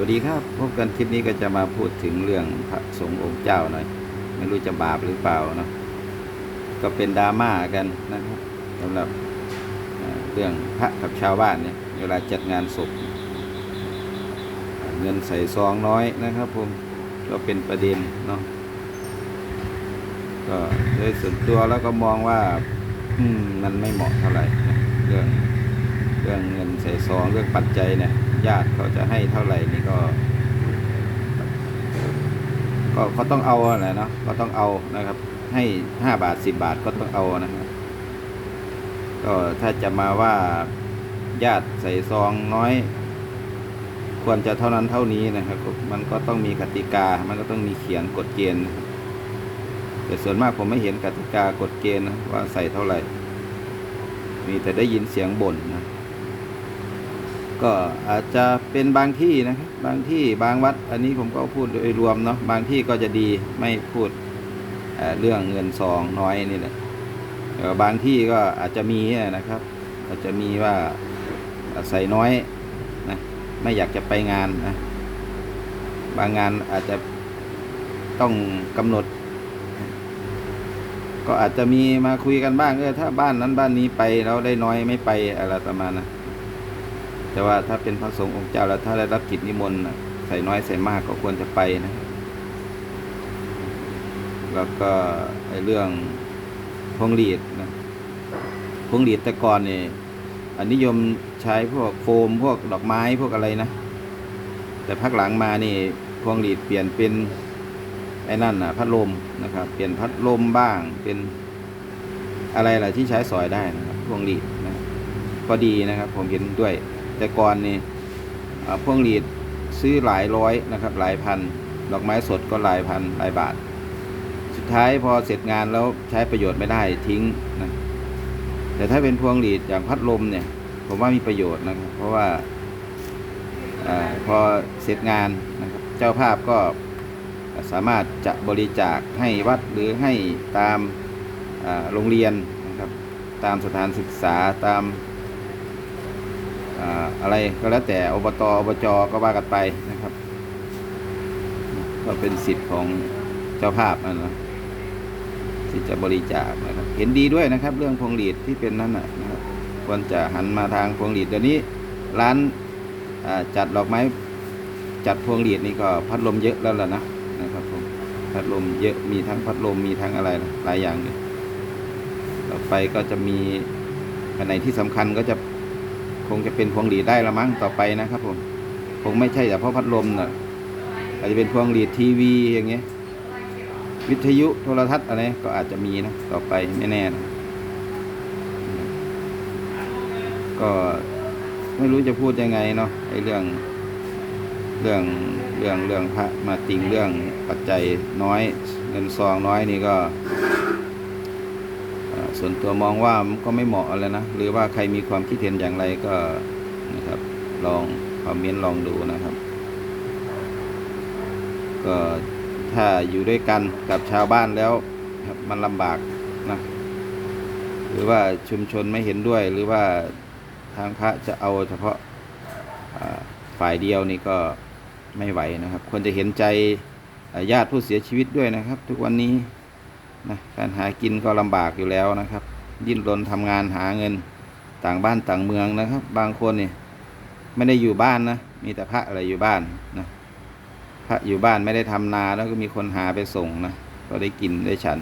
วัสดีครับพบกันคลิปนี้ก็จะมาพูดถึงเรื่องพระสงฆ์องค์เจ้าหน่อย ไม่รู้จะบาปหรือเปล่าเนาะก็เป็นดราม่ากันนะครับสำหรับเรื่องพระกับชาวบ้านเนี่ยเวลาจัดงานศพเงินใส่ซองน้อยนะครับผมก็เป็นประเด็นเนาะก็โดยส่วนตัวแล้วก็มองว่า อืมมันไม่เหมาะเท่าไหร่เรื่องเรื่องเงินใส่ซองเรื่องปัจจัยเนี่ย ญาติเขาจะให้เท่าไหร่นี่ก็ ก็เขาต้องเอาอะไรเนาะก็ต้องเอานะครับ ให้ห้าบาทสิบบาทก็ต้องเอานะครับก็ถ้าจะมาว่าญาติใส่ซองน้อย ควรจะเท่านั้นเท่านี้นะครับ มันก็ต้องมีกติกา มันก็ต้องมีเขียนกฎเกณฑ์แต่ส่วนมากผมไม่เห็นกติกากฎเกณฑ์นะว่าใส่เท่าไหร่ มีแต่ได้ยินเสียงบ่นนะ ก็อาจจะเป็นบางที่นะครับบางที่บางวัด อันนี้ผมก็พูดโดยรวมเนาะบางที่ก็จะดีไม่พูดเเรื่องเงินซองน้อยนี่แหละบางที่ก็อาจจะมีนะครับ อาจจะมีว่าใส่น้อยนะไม่อยากจะไปงานนะบางงานอาจจะต้องกำหนด ก็อาจจะมีมาคุยกันบ้างเออถ้าบ้านนั้นบ้านนี้ไปแล้วได้น้อยไม่ไปอะไรประมาณนะ แต่ว่าถ้าเป็นพระสงฆ์องค์เจ้าแล้วถ้าได้รับกิจนิมนต์ใส่น้อยใส่มากก็ควรจะไปนะ แล้วก็ไอเรื่องพวงหลีดนะพวงหลีดแต่ก่อนเนี่ยอันนิยมใช้พวกโฟมพวกดอกไม้พวกอะไรนะ แต่พักหลังมานี่พวงหลีดเปลี่ยนเป็นไอ้นั่นนะพัดลมนะครับ เปลี่ยนพัดลมบ้างเป็นอะไรล่ะที่ใช้สอยได้นะครับพวงหลีดนะก็ดีนะครับ ผมเห็นด้วย แต่ก่อนนี่พวงหลีดซื้อหลายร้อยนะครับ หลายพัน ดอกไม้สดก็หลายพันหลายบาท สุดท้ายพอเสร็จงานแล้วใช้ประโยชน์ไม่ได้ทิ้งนะแต่ถ้าเป็นพวงหลีดอย่างพัดลมเนี่ย ผมว่ามีประโยชน์นะครับ เพราะว่าอพอเสร็จงานนะครับเจ้าภาพก็สามารถจะบริจาคให้วัดหรือให้ตามโรงเรียนนะครับ ตามสถานศึกษาตาม อะไรก็แล้วแต่อบตอบจก็ว่ากันไปนะครับ ก็เป็นสิทธิ์ของเจ้าภาพนะนะที่จะบริจาคนะครับ เห็นดีด้วยนะครับ เรื่องพวงหลีดที่เป็นนั่นนะครับควรจะหันมาทางพวงหลีดเดี๋ยวนี้ร้านจัดดอกไม้จัดพวงหลีดนี่ก็พัดลมเยอะแล้วล่ะนะนะครับผมพัดลมเยอะมีทั้งพัดลมมีทั้งอะไรนะหลายอย่างเลยต่อไปก็จะมีอันไหนที่สำคัญก็จะ คงจะเป็นพวงหลีดได้ละมั้งต่อไปนะครับผมคงไม่ใช่แต่เพราะพัดลมนะอาจจะเป็นพวงหลีดทีวีอย่างเงี้ยวิทยุโทรทัศน์อะไรก็อาจจะมีนะต่อไปไม่แน่นะก็ไม่รู้จะพูดยังไงเนาะไอ้เรื่องเรื่องเรื่องเรื่องพระมาติงเรื่องปัจจัยน้อย เงินซองน้อยนี่ก็ ส่วนตัวมองว่ามันก็ไม่เหมาะอะไรนะ หรือว่าใครมีความคิดเห็นอย่างไรก็นะครับ ลองคอมเมนต์ลองดูนะครับ ก็ถ้าอยู่ด้วยกันกับชาวบ้านแล้วมันลำบากนะหรือว่าชุมชนไม่เห็นด้วย หรือว่าทางพระจะเอาเฉพาะฝ่ายเดียวนี่ก็ไม่ไหวนะครับควรจะเห็นใจญาติผู้เสียชีวิตด้วยนะครับ ทุกวันนี้ นะการหากินก็ลำบากอยู่แล้วนะครับดิ้นรนทำงานหาเงินต่างบ้านต่างเมืองนะครับ บางคนเนี่ยไม่ได้อยู่บ้านนะมีแต่พระอะไรอยู่บ้านนะพระอยู่บ้านไม่ได้ทำนาแล้วก็มีคนหาไปส่งนะก็ได้กินได้ฉัน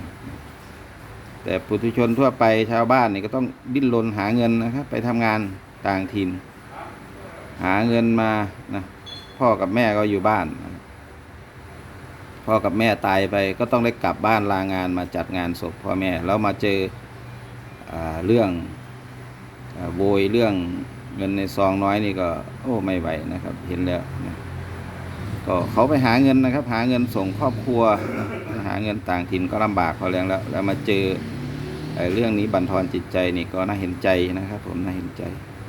แต่ปุถุชนทั่วไปชาวบ้านนี่ก็ต้องดิ้นรนหาเงินนะครับ ไปทำงานต่างถิ่น หาเงินมานะพ่อกับแม่ก็อยู่บ้านนะ พ่อกับแม่ตายไปก็ต้องได้กลับบ้านลางานมาจัดงานศพพ่อแม่แล้วมาเจออเรื่องอโวยเรื่องเงินในซองน้อยนี่ก็โอ้ไม่ไหวนะครับเห็นแล้วนะก็เขาไปหาเงินนะครับ หาเงินส่งครอบครัว หาเงินต่างถิ่นก็ลำบากเขาแรงแล้วแล้วมาเจออเรื่องนี้บั่นทอนจิตใจนี่ก็น่าเห็นใจนะครับ ผมน่าเห็นใจ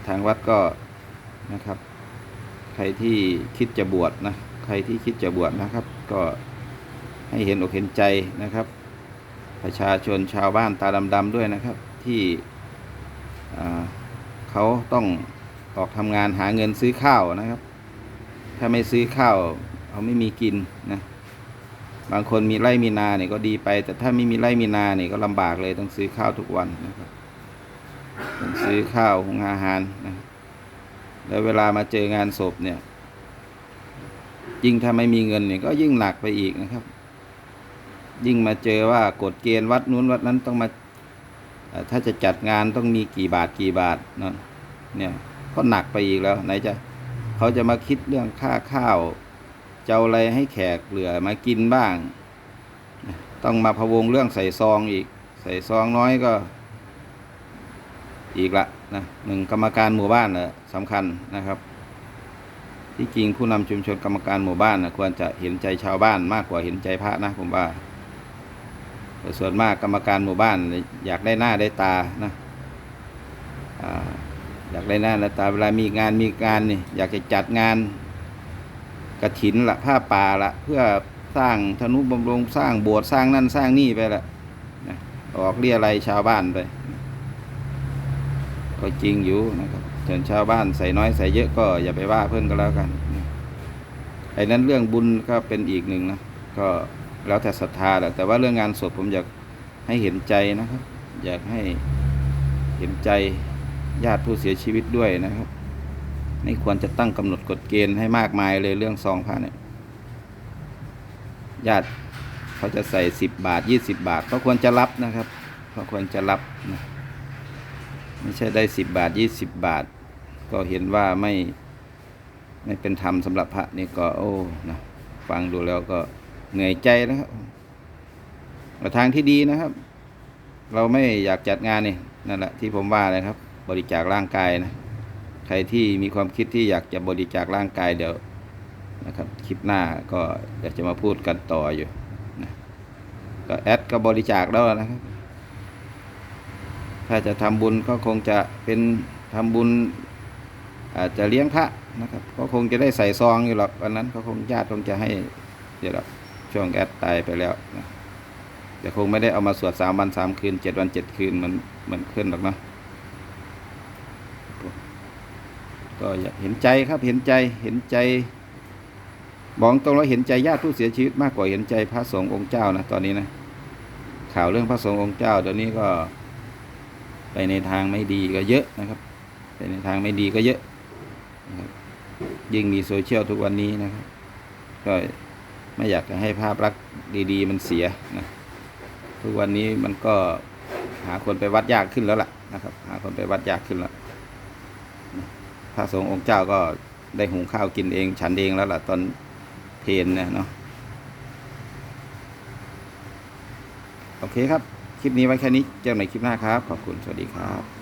ทางวัดก็นะครับ ใครที่คิดจะบวชนะใครที่คิดจะบวชนะครับ ก็ ให้เห็นอกเห็นใจนะครับ ประชาชนชาวบ้านตาดำๆด้วยนะครับ ที่เขาต้องออกทำงานหาเงินซื้อข้าวนะครับ ถ้าไม่ซื้อข้าวเขาไม่มีกินนะบางคนมีไร่มีนาเนี่ยก็ดีไป แต่ถ้าไม่มีไร่มีนาเนี่ยก็ลำบากเลยต้องซื้อข้าวทุกวันนะครับต้องซื้อข้าวหุงอาหารนะแล้วเวลามาเจองานศพเนี่ยยิ่งถ้าไม่มีเงินเนี่ยก็ยิ่งหนักไปอีกนะครับ ยิ่งมาเจอว่ากฎเกณฑ์วัดนู้นวัดนั้นต้องมาถ้าจะจัดงานต้องมีกี่บาทกี่บาทนั่นเนี่ยก็หนักไปอีกแล้ว ไหนจะเขาจะมาคิดเรื่องค่าข้าวจะเอาอะไรให้แขกเหลือมากินบ้าง ต้องมาพะวงเรื่องใส่ซองอีก ใส่ซองน้อยก็ อีกละนะหนึ่งกรรมการหมู่บ้านนะสำคัญนะครับ ที่จริงผู้นำชุมชนกรรมการหมู่บ้านนะควรจะเห็นใจชาวบ้านมากกว่าเห็นใจพระนะผมว่า แต่ส่วนมากกรรมการหมู่บ้าน อยากได้หน้าได้ตานะอยากได้หน้าได้ตาเวลามีงานมีการนี่อยากจะจัดงานกระถินละผ้าป่าละเพื่อสร้างธนุบำรุงสร้างโบสถ์สร้างนั่นสร้างนี่ไปละนะออกเรียอะไรชาวบ้านไปก็จริงอยู่นะครับส่วนชาวบ้านใส่น้อยใส่เยอะก็อย่าไปว่าเพื่อนก็แล้วกันไอ้นั้นเรื่องบุญก็เป็นอีกหนึ่งนะก็ แล้วแต่ศรัทธาแหละแต่ว่าเรื่องงานศพผมอยากให้เห็นใจนะครับ อยากให้เห็นใจญาติผู้เสียชีวิตด้วยนะครับ ไม่ควรจะตั้งกำหนดกฎเกณฑ์ให้มากมายเลยเรื่องซองพระเนี่ยญาติเขาจะใส่สิบบาทยี่สิบบาทก็ควรจะรับนะครับก็ควรจะรับนะไม่ใช่ได้สิบบาทยี่สิบบาท ก็เห็นว่าไม่ไม่เป็นธรรมสำหรับพระนี่ก็โอ้นะฟังดูแล้วก็ เหนื่อยใจนะครับแต่ทางที่ดีนะครับ เราไม่อยากจัดงานนี่นั่นแหละที่ผมว่าเลยครับ บริจาคร่างกายนะใครที่มีความคิดที่อยากจะบริจาคร่างกายเดี๋ยวนะครับคลิปหน้าก็อยากจะมาพูดกันต่ออยู่นะก็แอดก็บริจาคแล้วนะครับ ถ้าจะทำบุญก็คงจะเป็นทำบุญอาจจะเลี้ยงพระนะครับ ก็คงจะได้ใส่ซองอยู่หรอกวันนั้นก็คงญาติคงจะให้เดี๋ยวหรอก ช่วงแอดตายไปแล้วนะแต่คงไม่ได้เอามาสวดสามวันสามคืนเจ็ดวันเจ็ดคืนมันมันขึ้นหรอกนะก็อยากเห็นใจครับเห็นใจเห็นใจบอกตรงแล้วเห็นใจญาติผู้เสียชีวิตมากกว่าเห็นใจพระสงฆ์องค์เจ้านะตอนนี้นะ ข่าวเรื่องพระสงฆ์องค์เจ้าเดี๋ยวนี้ก็ไปในทางไม่ดีก็เยอะนะครับ ไปในทางไม่ดีก็เยอะนะครับยิ่งมีโซเชียลทุกวันนี้นะครับก็ ไม่อยากจะให้ภาพลักษณ์ดีๆ มันเสียนะทุกวันนี้มันก็หาคนไปวัดยากขึ้นแล้วล่ะนะครับ หาคนไปวัดยากขึ้นแล้วนะพระสงฆ์องค์เจ้าก็ได้หุงข้าวกินเอง ฉันเองแล้วล่ะตอนเพลนเนี่ยเนาะโอเคครับ คลิปนี้ไว้แค่นี้เจอกันใหม่คลิปหน้าครับ ขอบคุณ สวัสดีครับ